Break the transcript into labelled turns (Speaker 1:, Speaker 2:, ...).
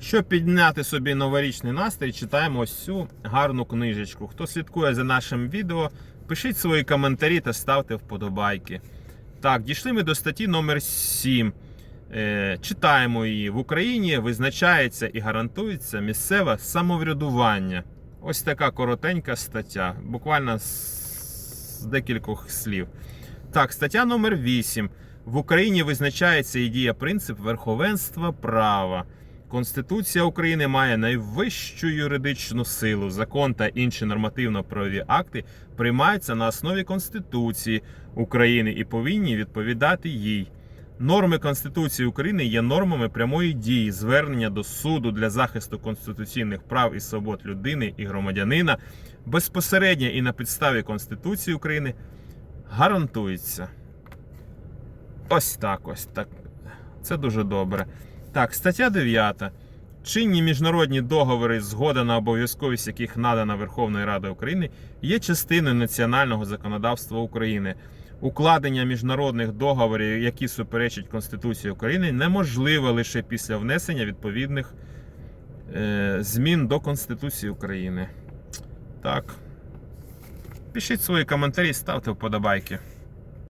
Speaker 1: Щоб підняти собі новорічний настрій, читаємо ось цю гарну книжечку. Хто слідкує за нашим відео, пишіть свої коментарі та ставте вподобайки. Так, дійшли ми до статті номер 7. Е, читаємо її. В Україні визначається і гарантується місцеве самоврядування. Ось така коротенька стаття, буквально з, декількох слів. Так, стаття номер 8. В Україні визначається і діє принцип верховенства права. Конституція України має найвищу юридичну силу. Закон та інші нормативно-правові акти приймаються на основі Конституції України і повинні відповідати їй. Норми Конституції України є нормами прямої дії, звернення до суду для захисту конституційних прав і свобод людини і громадянина безпосередньо і на підставі Конституції України гарантується. Ось так, ось так. Це дуже добре. Так, стаття 9. Чинні міжнародні договори, згода на обов'язковість яких надана Верховною Радою України, є частиною національного законодавства України. Укладення міжнародних договорів, які суперечать Конституції України, неможливе лише після внесення відповідних е, змін до Конституції України. Так. Пишіть свої коментарі, ставте вподобайки.